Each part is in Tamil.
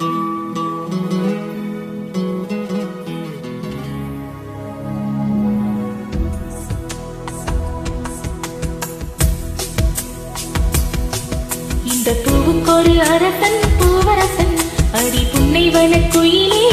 இந்த பூவுக்கொரு அரசன் பூவரசன். அடி புன்னை வன குயிலே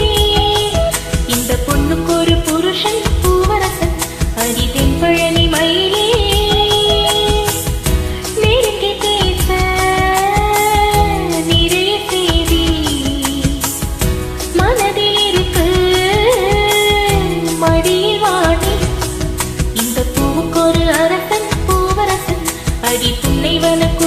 ஒரு அரசன் பூவரசன். அடி புன்னைவன வனக்கு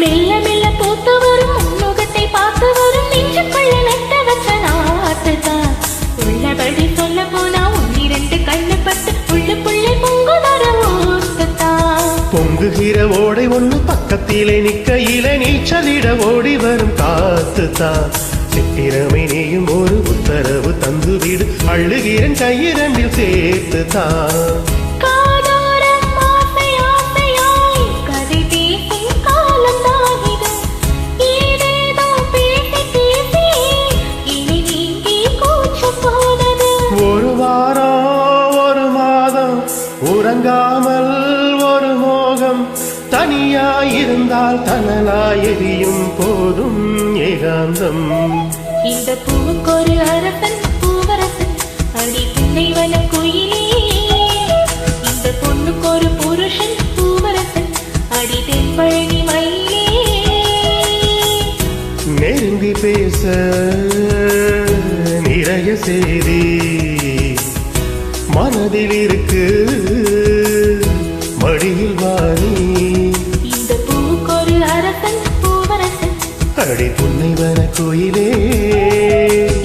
மெல்ல மெல்ல பூத்து வரும் முன்முகத்தை பார்த்து வரும் நெஞ்சுக்குள்ள நட்ட வச்ச நாட்டுதான் உள்ளபடி சொல்ல போனா ஒன்னிரண்டு கண்ணு பட்டு உள்ளுக்குள்ளே பொங்குதர ஊத்துதான் பொங்குகிற ஓடை ஒண்ணு பக்கத்திலே நிக்கையில நீச்சலிட ஓடி வரும் காத்து தான் சித்திரமை நீயும் ஒரு உத்தரவு தந்துவிடு அழுகிறன் கையிரண்டில் சேர்த்து தான் தனியாயிருந்தால் தனலாய் எரியும் போதும் ஏகாந்தம். இந்த பூவுக்கொரு அரசன் பூவரசன் அடி புன்னைவன குயிலே. இந்த பொண்ணுக்கொரு புருஷன் பூவரசன் அடி தென்பழனி மயிலே. நெருங்கி பேச நிறைய செய்தி மனதில் இருக்கு. மடியில் அடி புன்னைவன கோயிலே.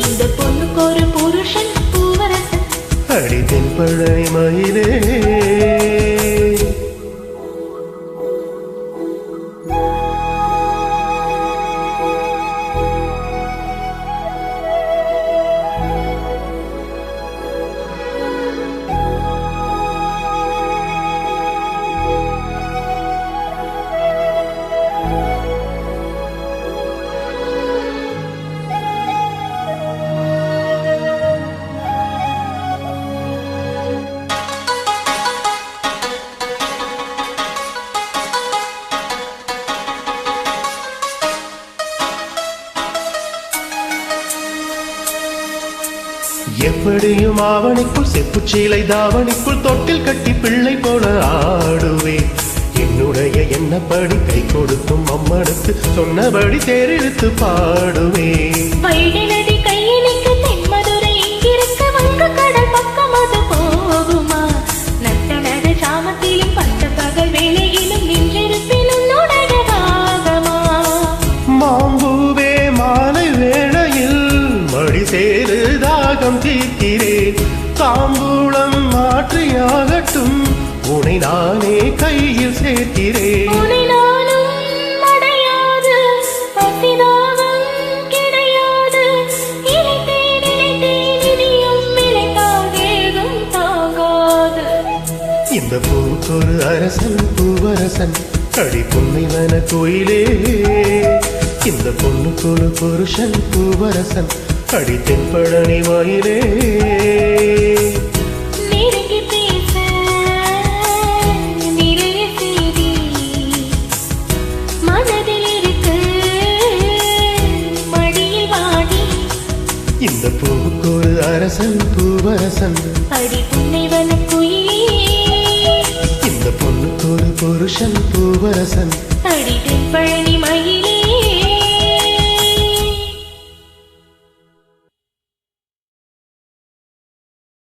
இந்த பொண்ணுக்கொரு புருஷன் பூவரசன். அடி தென்பழனி மயிலே. எப்படியும் ஆவணிக்குள் செப்புச்சீலை தாவணிக்குள் தொட்டில் கட்டி பிள்ளை போல ஆடுவேன். என்னுடைய என்னப்படி கை கொடுக்கும் அம்மனுக்கு சொன்னபடி தேரெழுத்து பாடுவேன். இனியும் இழைத்தால் வேகம் தாங்காது இந்த பூக்கொரு அரசன் பூவரசன் அடி புன்னைவன கோயிலே. இந்த பொண்ணுக்கொரு புருஷன் பூவரசன் அடி தென்பழனி வாயிலே. இந்த பூவுக்கொரு அரசன் பூவரசன். அடி புன்னைவன இந்த பொண்ணுக்கொரு புருஷன் பூவரசன். அடி தென்பழனி மயிலே.